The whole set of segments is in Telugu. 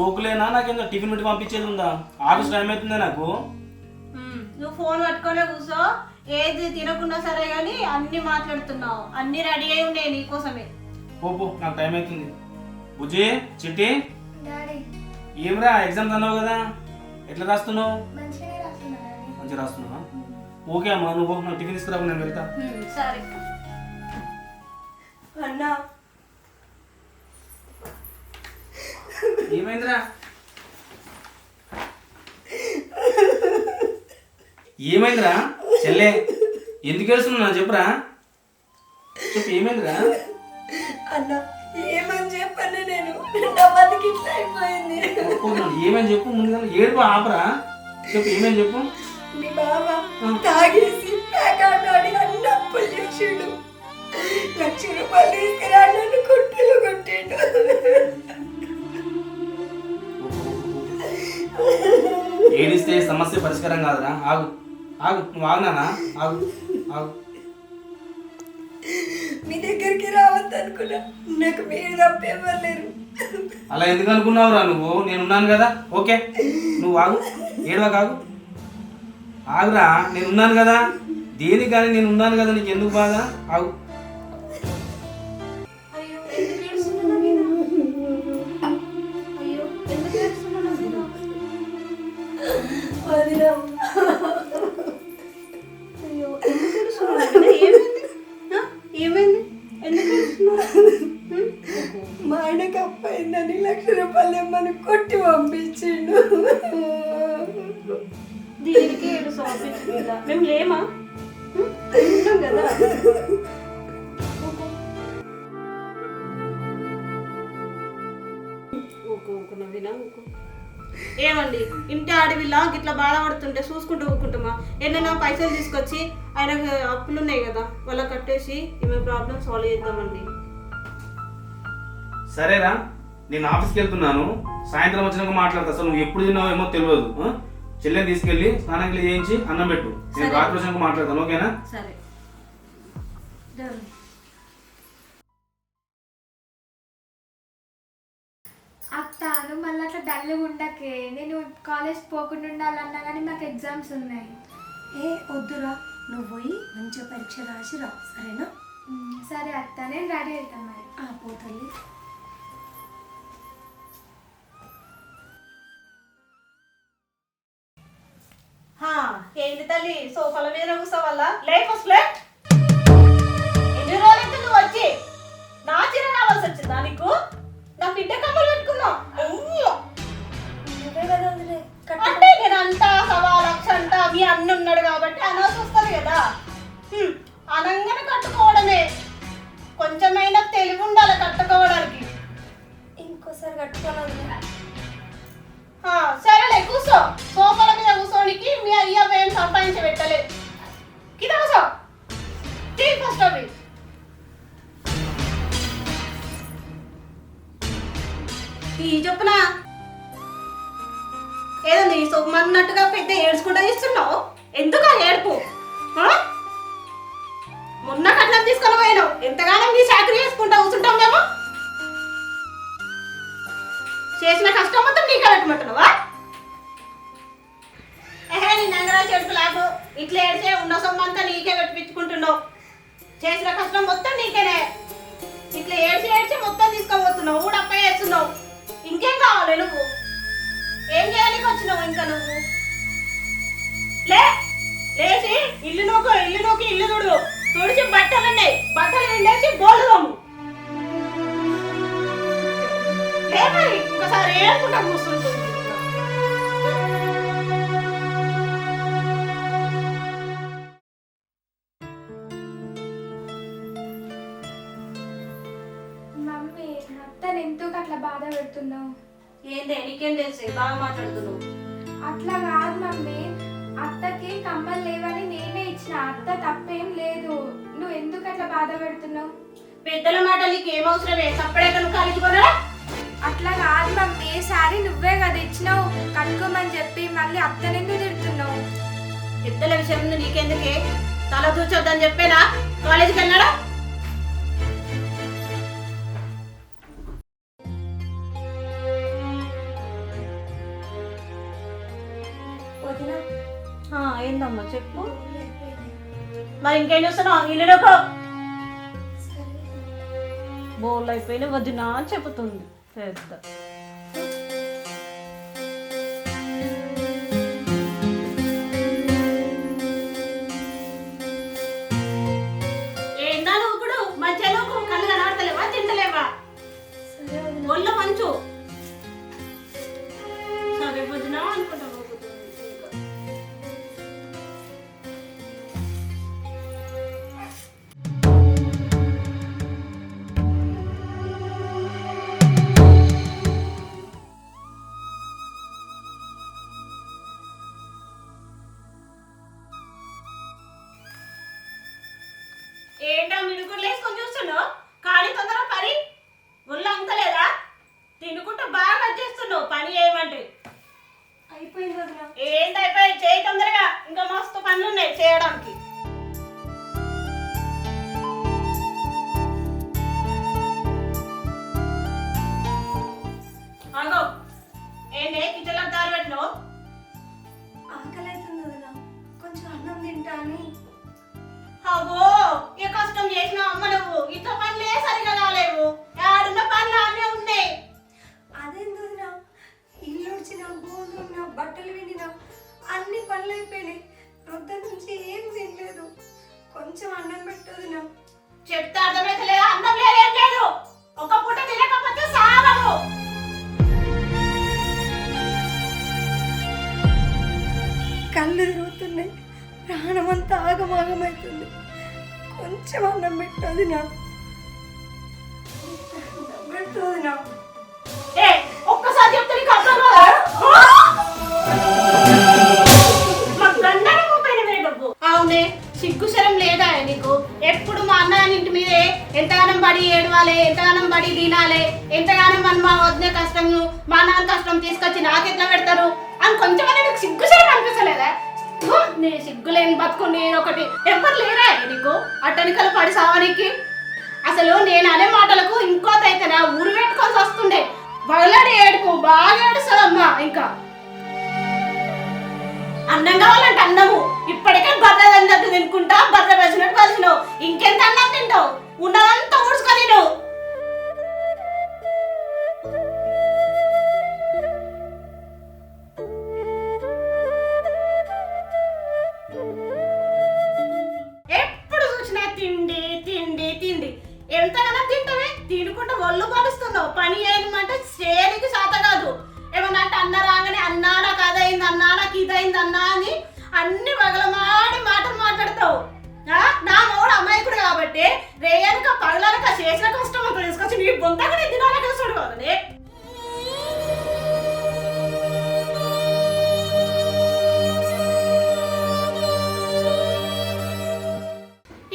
సోకులేనా? నాకేందో టిఫిన్ పెట్టి పంపించేది ఉందా? ఆఫీస్ టైం అవుతుందా నాకు? ఉమ్, నువ్వు ఫోన్ పట్టుకొనే కూర్చో ఏది తినకుండా సరే కానీ అన్ని మాట్లాడుతున్నావు. అన్ని రెడీ అయి ఉన్నాయి నీకోసమే. పో పో నాకు టైం అవుతుంది. బుజ్జి చిట్టి డాడీ. ఏమిరా ఎగ్జామ్స్ అన్నావు కదా? ఎట్లా రాస్తున్నావు? మంచిగానే రాస్తున్నా డాడీ. మంచిగా రాస్తున్నావా? ఓకే అమ్మా నువ్వు నాకు టిఫిన్ తీసుకురా నేను వెళ్తా. ఉమ్, సరే. అన్నా ఏమైందిరా? ఏమైందిరా? చెల్లె ఎందుకు ఏడుస్తున్నావు? చెప్పురా. చెప్పు ఏమైందిరా? అన్న ఏమని చెప్పను నేను? నా బతికి ఇట్లా అయిపోయింది. ఏమైంది చెప్పు? ముందుగా ఏడుపు ఆపరా. చెప్పు ఏమైంది చెప్పు? మీ బావ తాగేసి ప్యాకాట్ ఆడి అన్ని అప్పులు చేసిండు. లక్ష రూపాయలు తీసుకురా నన్ను కొట్టలు కొట్టిండు. ఏడిస్తే సమస్య పరిష్కారం కాదురా. ఆగు. ఆగు. నువ్వు ఆగునానా ఆగు. ఆగు. మీ దగ్గరికి రావద్దు అనుకున్నా నాకు మీరు తప్ప ఎవరు లేరు. అలా ఎందుకు అనుకున్నావురా నువ్వు? నేను ఉన్నాను కదా. ఓకే. నువ్వు ఆగు. ఏడవా కాగు ఆగురా. నేను ఉన్నాను కదా. దేనికి కానీ నేను ఉన్నాను కదా నీకు ఎందుకు బాధ? ఆగు. మా ఆయనకు అప్పయిందని లక్ష రూపాయలు ఇమ్మని కొట్టి పంపించిండు. దీనికి ఏడు సమర్పించిందా మేము లేమా? ఉమ్? కదా. ఏమండి? ఇంటి ఆడవిలా గిట్లా బాధపడుతుంటే చూసుకుంటూ ఊరుకుంటామా ఎన్నైనా పైసలు తీసుకొచ్చి ఆయనకు అప్పులు ఉన్నాయి కదా వాళ్ళ కట్టేసి ఈమె ప్రాబ్లం సాల్వ్ చేద్దామండి. సరేరా నేను ఆఫీస్కి వెళ్తున్నాను. సాయంత్రం వచ్చినాక మాట్లాడతా. అసలు నువ్వు ఎప్పుడు తిన్నావో ఏమో తెలియదు? చెల్లెని తీసుకెళ్ళి స్నానం చేయించి అన్నం పెట్టు. నేను. రాత్రి వచ్చినాక మాట్లాడతాను ఓకేనా? సరే. అత్త నువ్వు మళ్ళీ అట్లా డల్గా ఉండకే. నేను కాలేజ్ పోకుండా ఉండాలన్నా కానీ మాకు ఎగ్జామ్స్ ఉన్నాయి. ఏ వద్దురా. నువ్వు పోయి మంచిగా పరీక్ష రాసి రా సరేనా సరే అత్త నేను రెడీ అవుతాను మరి. ఆ పోతల్లి ఏంటి తల్లి? సోఫాల మీద కూర్చోవాలా లే ఫస్ట్ లే ఎన్ని రోజులైతే నువ్వు వచ్చి? నా చీర రావాల్సి వచ్చిందా నీకు? నా బిడ్డ కమ్మలు పెట్టుకున్నావు. అంటే నేను అంట సవా లక్ష అంట మీ అన్న ఉన్నాడు కాబట్టి అనాల్సి వస్తుంది కదా. అనంగానే కట్టుకోవడమే. కొంచెమైనా తెలివి ఉండాలి కట్టుకోవడానికి. ఇంకోసారి ఆ, సరేలే కూర్చో సోఫాల మీద కూర్చోనికి మీ అయ్య ఏం సంపాదించి పెట్టలేదు. కింద కూర్చో తీ ఫస్ట్ అవి. ఈ చెప్పునా ఏదో నీ సొమ్మన్నట్టుగా పెద్ద ఏడ్చుకుంటా ఇస్తున్నావు ఎందుకు ఆ ఏడుపు? మొన్న కట్నం తీసుకొని పోయినావు. ఎంతగానో మీ చాకరీ చేసుకుంటా కూర్చుంటాం మేము? చేసిన కష్టం మొత్తం నీకే పెట్టమంటున్నావా ఏహే నీ నంగరా చెడుపు లాగు ఇట్లా ఏడితే ఉన్న సొమ్మంతా నీకే పెట్టించుకుంటున్నావు చేసిన కష్టం మొత్తం నీకేనే. ఇట్లా ఏడ్చి ఏడ్చి మొత్తం తీసుకోబోతున్నావు కూడా అప్ప చేస్తున్నావు. ఇంకేం కావాలి నువ్వు? ఏం చేయడానికి వచ్చినావు ఇంకా నువ్వు? లే లేచి ఇల్లు నూకు ఇల్లు నూకి ఇల్లు తుడు. తుడిచి బట్టలు ఉన్నాయి బట్టలు ఎండేసి బోళ్ళు ఇంకోసారి ఏడుకుంటా కూర్చుంటుంది మమ్మీ అత్తని ఎందుకు అట్లా బాధ పెడుతున్నావు? ఏందే నీకేం తెలుసు? బాగా మాట్లాడుతున్నావు? అట్లా కాదు మమ్మీ. అత్తకి కమ్మలు లేవని నేనే ఇచ్చిన. అత్త తప్పేం లేదు. నువ్వు ఎందుకు అట్లా బాధ పెడుతున్నావు? పెద్దల మాట నీకు ఏం అట్లా కాదు మమ్మీ ఏ శారీ నువ్వే కదా ఇచ్చినావు. కనుక్కోమని చెప్పి మళ్ళీ అత్తనెందుకు తిడుతున్నావు? పెద్దల విషయం నీకెందుకే? తల చూచొద్దని చెప్పేనా? కాలేజీకి వెళ్ళాడా? ఏందమ్మా చెప్పు. మరి ఇంకేం చూస్తున్నావు? ఇల్లు బోల్ అయిపోయిన వదినా చెబుతుంది. పెద్ద చూస్తున్నావు? కానీ తొందర పని? ఒళ్ళు అంతలేదా తినుకుంటూ బాగా చేస్తున్నావు పని చేయమంటే. అయిపోయింది వదినా. ఏంటి అయిపోయి చేయి తొందరగా. ఇంకా మస్తు పనులు ఉన్నాయి చేయడానికి. ఆగో ఏంటి కిచెన్లో దారి పెట్టినావు ఆకలి అవుతుంది వదినా. కొంచెం అన్నం తింటా అని. ఏ కష్టం చేసినా అమ్మ నువ్వు? ఇంట్లో పనులే సరిగా కాలేవు. ఆడున్న పనులు అన్నీ ఉన్నాయి. అదేంది ఇల్లు ఉడిచిన గోధుమ బట్టలు విండిన అన్ని పనులు అయిపోయినాయి. రొద్ద నుంచి ఏం తినలేదు. కొంచెం అన్నం పెట్టదు చెప్తే అర్థమైతే లేదా అన్నం లేదు ఏం లేదు. ఒక పూట తినకపోతే సావము కళ్ళు తిరుగుతున్నాయి. ప్రాణం అంతా ఆగమాగమవుతుంది కొంచెం అన్నం పెట్టదు నా. పెట్టదు నా. ఏ ఒక్కసారి చెప్తే నీకు అర్థం కాదా? అవునే సిగ్గుశరం లేదా నీకు? ఎప్పుడు మా అన్నయ్య ఇంటి మీదే ఎంతగానం పడి ఏడవాలి ఎంతగానం పడి తినాలి ఎంతగానం మన మా వదిన కష్టం మా నాన్న కష్టం తీసుకొచ్చి నాకెట్లా పెడతారు? అని కొంచెమైనా నీకు సిగ్గుశరం అనిపిస్తలేదా? నేను సిగ్గులేని బతుకు నేను ఒకటి. ఎవరు లేరా నీకు? అట్టనికల పడి సావనికి. అసలు నేను అనే మాటలకు ఇంకోతైతే నా ఊరు పెట్టుకోవాల్సి వస్తుండే. బయలాడి ఏడుపు బాగా ఏడుస్తుందమ్మా ఇంకా. అన్నం కావాలంటే అన్నము. ఇప్పటికే బర్ర దందట్టు తినుకుంటా బర్ర వేసినట్టు కలిసినావు ఇంకెంత అన్నం తింటావు? ఉన్నదంతా ఊడ్చుకొని నువ్వు ఇదైంది అని అన్ని పగలమాడి మాటలు మాట్లాడతావు. నా మోడు అమాయకుడు కాబట్టి రేయనక పగలనక చేసిన కష్టం అంతా తీసుకొచ్చి నీ బొంత కూడా తినాలని చూడు కదండి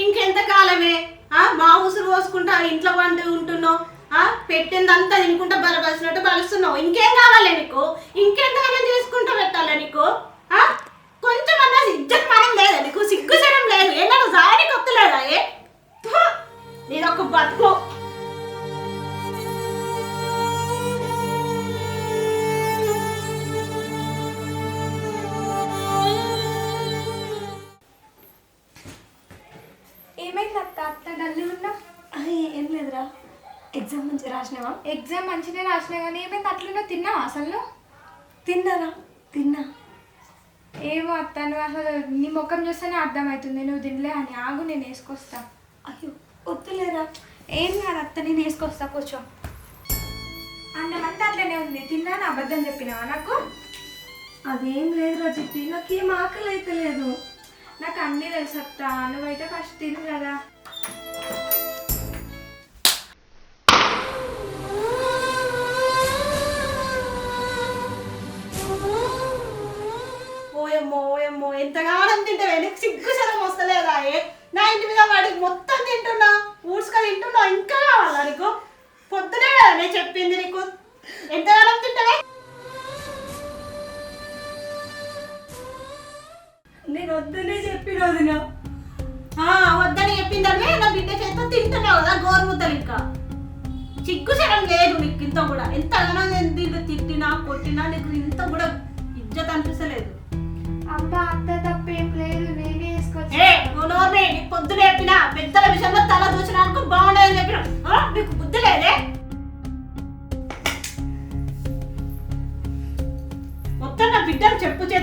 ఇంకెంత కాలమే ఆ? మా ఉసురు పోసుకుంటా ఇంట్లో వండి ఉంటున్నావు. ఆ? పెట్టిందంతా తినుకుంటా బలపరిచినట్టు బలుస్తున్నావు. ఇంకేం కావాలి నీకు? ఇంకెంతగానో చేసుకుంటా పెట్టాలి నీకు? కొంచెం అన్నా ఇజ్జత్ మనం లేదా నీకు సిగ్గు చేయడం లేదు. ఏ నాకు జాడి కొత్తలేదా ఏ? ఫు! నీదొక బతుకు. ఏమైంది అత్త అత్త డల్లి ఉన్నా ఏం లేదురా. ఎగ్జామ్ మంచిగా రాసినావా? ఎగ్జామ్ మంచిగా రాసినా కానీ ఏమైంది? అట్లున్నా తిన్నావా అసలు? తిన్నారా? తిన్నా. నువ్వు అసలు నీ ముఖం చూస్తేనే అర్థమవుతుంది. నువ్వు తినలే అని. ఆగు నేను వేసుకొస్తా. అయ్యో వద్దులేరా? ఏం కాదు అత్త నేను వేసుకొస్తా. కూర్చో. అన్నం అంతా అట్లనే ఉంది. తిన్నాను? అబద్ధం చెప్పినావా నాకు? అదేం లేదురా చిట్టి నాకేం ఆకలి అయితే లేదు నాకు అన్నీ తెలుసు అత్త. నువ్వైతే ఫస్ట్ తిను కదా. ఎంతగానం తింటావే? నీకు సిగ్గు శరం వస్తలేదా? ఏ? నా ఇంటి మీద వాడికి మొత్తం తింటున్నా. ఊడ్చుకొని తింటున్నా. ఇంకా కావాలా నీకు? పొద్దునే కదా నేను చెప్పింది నీకు. ఎంతగానం తింటావే? నేను వద్దనే చెప్పిన వదిన. వద్దని వద్దని చెప్పిందనే నా బిడ్డ చేత తింటున్నావు కదా గోరుముద్దలు ఇంకా. చిక్కు శరం లేదు నీకు ఇంత కూడా. ఎంతగానో నేను తిట్టినా కొట్టినా నీకు ఇంత కూడా ఇజ్జత్ అనిపిస్తలేదు. అమ్మ అంత తప్పేం లేదు నేనే నీకు పొద్దున పెద్దల విషయంలో తల దూచడానికి బాగుండదని చెప్పిన ఆ, నీకు మొత్తం నా బిడ్డను చెప్పు చేసి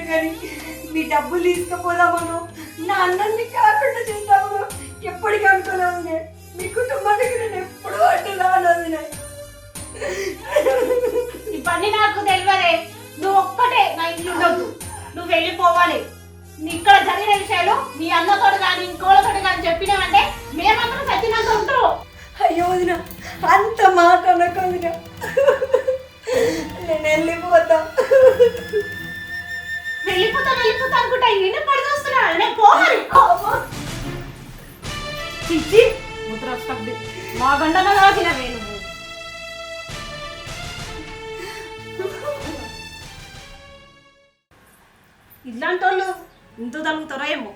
వచ్చిన కానీ మీ డబ్బులు తీసుకుపోదామను. నా అన్నాన్ని కాకుండా చేద్దామను. ఎప్పటికీ అనుకునే ఉంది మీ కుటుంబానికి నేను ఎప్పుడు అడ్డులానది ఇవన్నీ నాకు తెలియదే. నువ్వు ఒక్కటే నా ఇల్లు ఉండొద్దు. నువ్వు వెళ్ళిపోవాలి. నీ ఇక్కడ జరిగిన విషయాలు మీ అన్నతోడు కానీ ఇంకోళ్ళతోటి కానీ చెప్పినావంటే మేమందరం సచ్చినంత ఉంటారు. అయ్యో వదిన అంత మాట అనకు వదిన నేను వెళ్ళిపోతా. వెళ్ళిపోతా వెళ్ళిపోతా అనుకుంటా. ఈయన పడి చూస్తున్నా నేను పోవాలి. చిచ్చి ముద్ర వస్తుంది మా గండన కాకినవే నువ్వు ఇట్లాంటి వాళ్ళు ఇంత తలుగుతారో ఏమో.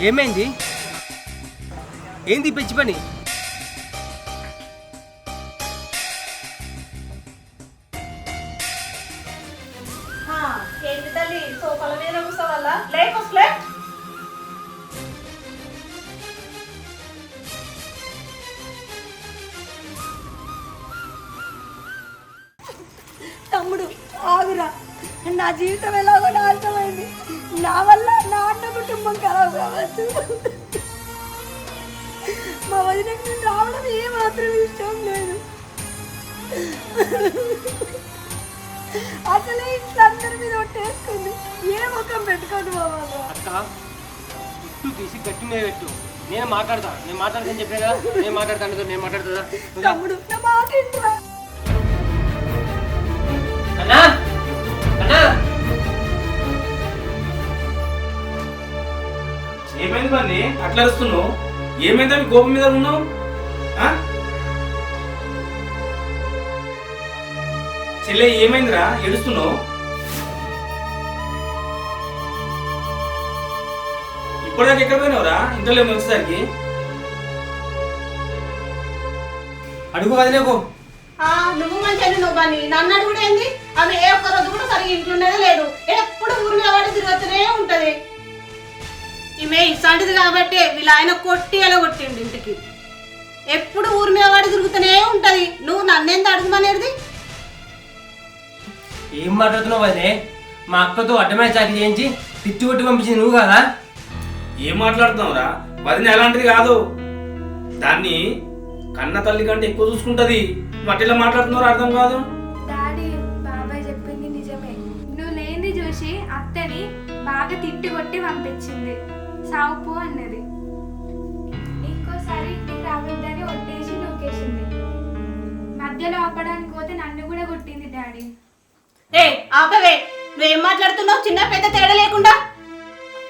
ఏమైంది? ఏంది పిచ్చి పని? నా జీవితం ఎలాగో నాశనమైంది. నా వల్ల నా అన్న కుటుంబం ఖరాబ్ కావచ్చు. మా వదినకి నేను రావడం ఏమాత్రం ఇష్టం లేదు. అసలే ఇంట్లో అందరి మీద ఒట్టేసుకుంది. ఏ ముఖం పెట్టుకోండి మా వాళ్ళు అక్క ఇట్టు తీసి గట్టి మీద పెట్టు. నేను మాట్లాడతా. నేను మాట్లాడతాను చెప్పే కదా? నేను మాట్లాడతాను నేను మాట్లాడుతుందా తమ్ముడు నా మాట ఇంట్రా ఏమైంది బండి? అట్లా అరుస్తున్నావు? ఏమైందా మీ కోపం మీద ఉన్నావు? ఆ? చెల్లె ఏమైందిరా? ఏడుస్తున్నావు? ఇప్పటిదాకా ఎక్కడ పోయినావురా? ఇంట్లో వచ్చేసరికి? అడుగు వదిలేకు ఆ, నువ్వు మంచి నువ్వు నన్ను అడుగుడు ఏంది? ఆమె ఏ ఒక్క రోజు కూడా సరిగ్గా ఇంట్లోనే లేదు. ఎప్పుడు ఊరి మీద పడి తిరుగుతూనే ఉంటది. ఈమె ఇట్లాంటిది కాబట్టి వీళ్ళ ఆయన కొట్టి ఎలా కొట్టిండు ఇంటికి. ఎప్పుడు ఊరి మీద పడి తిరుగుతూనే ఉంటది. నువ్వు నన్నెంత అడుగుమనేది? ఏం మాట్లాడుతున్నావు అదే మా అక్కతో అడ్డమైన చాకరీ చేయించి తిట్టి కొట్టి పంపించింది నువ్వు కదా? ఏం మాట్లాడుతున్నావురా? వదిన ఎలాంటిది కాదు. దాన్ని కన్న తల్లి కంటే ఎక్కువ చూసుకుంటది. మట్టిలో మాట్లాడుతున్నారో అర్థం కాదు. బాగా తిట్టి కొట్టి పంపించింది. సావుపు అన్నది. ఇంకోసారి ఇంటికి రావద్దని ఒట్టేసి నూకేసింది మధ్యలో ఆపడానికి పోతే నన్ను కూడా కొట్టింది డాడీ. ఏ ఆపవే. నువ్వేం మాట్లాడుతున్నావు? చిన్న పెద్ద తేడా లేకుండా.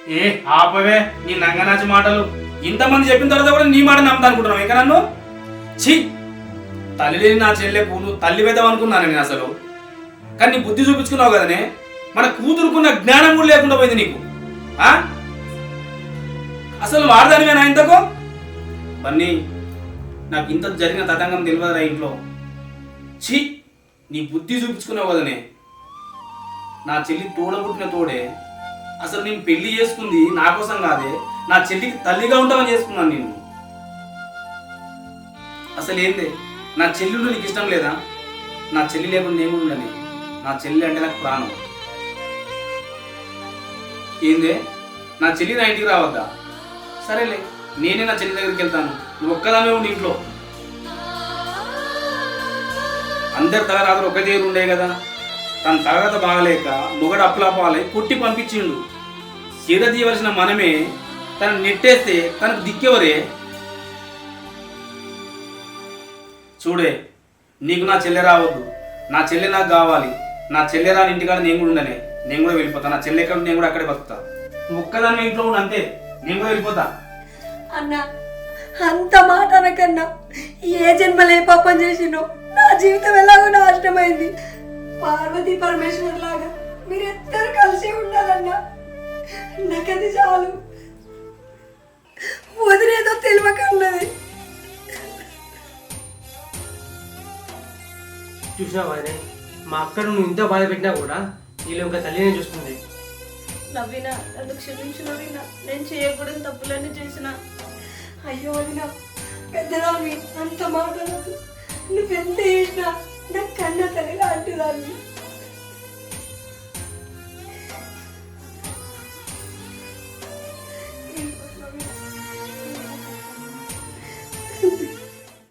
ఏ ఆపవే. నీ నంగనాచి మాటలు. ఇంతమంది చెప్పిన తర్వాత కూడా నీ మాట నమ్ముతా అనుకుంటున్నావు ఇంకా నన్ను? ఛీ! తల్లి లేని నా చెల్లెకు నువ్వు తల్లి వేద్దాం అనుకున్నాను నేను అసలు. కానీ నీ బుద్ధి చూపించుకున్నావు కదనే. మన కూతురుకున్న జ్ఞానం కూడా లేకుండా పోయింది నీకు. ఆ? అసలు వాడదానివేనా ఇంతకు? బన్నీ నాకు ఇంత జరిగిన తతంగం తెలియదురా ఇంట్లో. ఛీ నీ బుద్ధి చూపించుకున్నావు కదనే. నా చెల్లి తోడబుట్టిన తోడే. అసలు నేను పెళ్ళి చేసుకుంది నా కోసం కాదే. నా చెల్లికి తల్లిగా ఉంటామని చేసుకున్నాను నేను. అసలు ఏంది? నా చెల్లి నీకు ఇష్టం లేదా? నా చెల్లి లేకుండా నేను ఉండని. నా చెల్లి అంటే నాకు ప్రాణం. ఏందే? నా చెల్లి నా ఇంటికి రావద్దా? సరేలే నేనే నా చెల్లి దగ్గరికి వెళ్తాను. నువ్వు ఒక్కదానే ఉండి ఇంట్లో. అందరి తలరాత్రులు ఒక్క దగ్గర ఉండే కదా. తన తరగత బాగలేక మొగడు అప్పులాపాలై కొట్టి పంపించిండు. చీర తీయవలసిన మనమే తను నెట్టేస్తే తనకు దిక్కెవరే? చూడే నీకు నా చెల్లె రావద్దు. నా చెల్లె నాకు కావాలి. నా చెల్లె రాని ఇంటికాడ నేను కూడా ఉండలే నేను కూడా వెళ్ళిపోతా. నా చెల్లె ఎక్కడ నేను కూడా అక్కడే బతుకుతా. నువ్వు ఒక్కదాన్ని ఇంట్లో ఉండు అంతే. నేను కూడా వెళ్ళిపోతా. అన్న అంత మాట అనకన్నా ఏ జన్మలో ఏ పాపం చేసినో నా జీవితం ఎలాగో నాశనమైంది. పార్వతి పరమేశ్వర్ లాగా మీరిద్దరు కలిసి ఉండాలన్నా నాకది చాలు. వదిలేదో తెలియకన్నది చూసినావా అదే? మా అక్కను నువ్వు ఇంత బాధ పెట్టినా కూడా వీళ్ళు తల్లినే చూస్తుంది నవ్వినా నన్ను క్షమించు నవ్వినా నేను చేయకూడని తప్పులన్నీ చేసిన అయ్యో వదిన పెద్దదాన్ని అంత మాట అనకు. నువ్వెంత చేసినా నా కన్న తల్లి లాంటిదాన్ని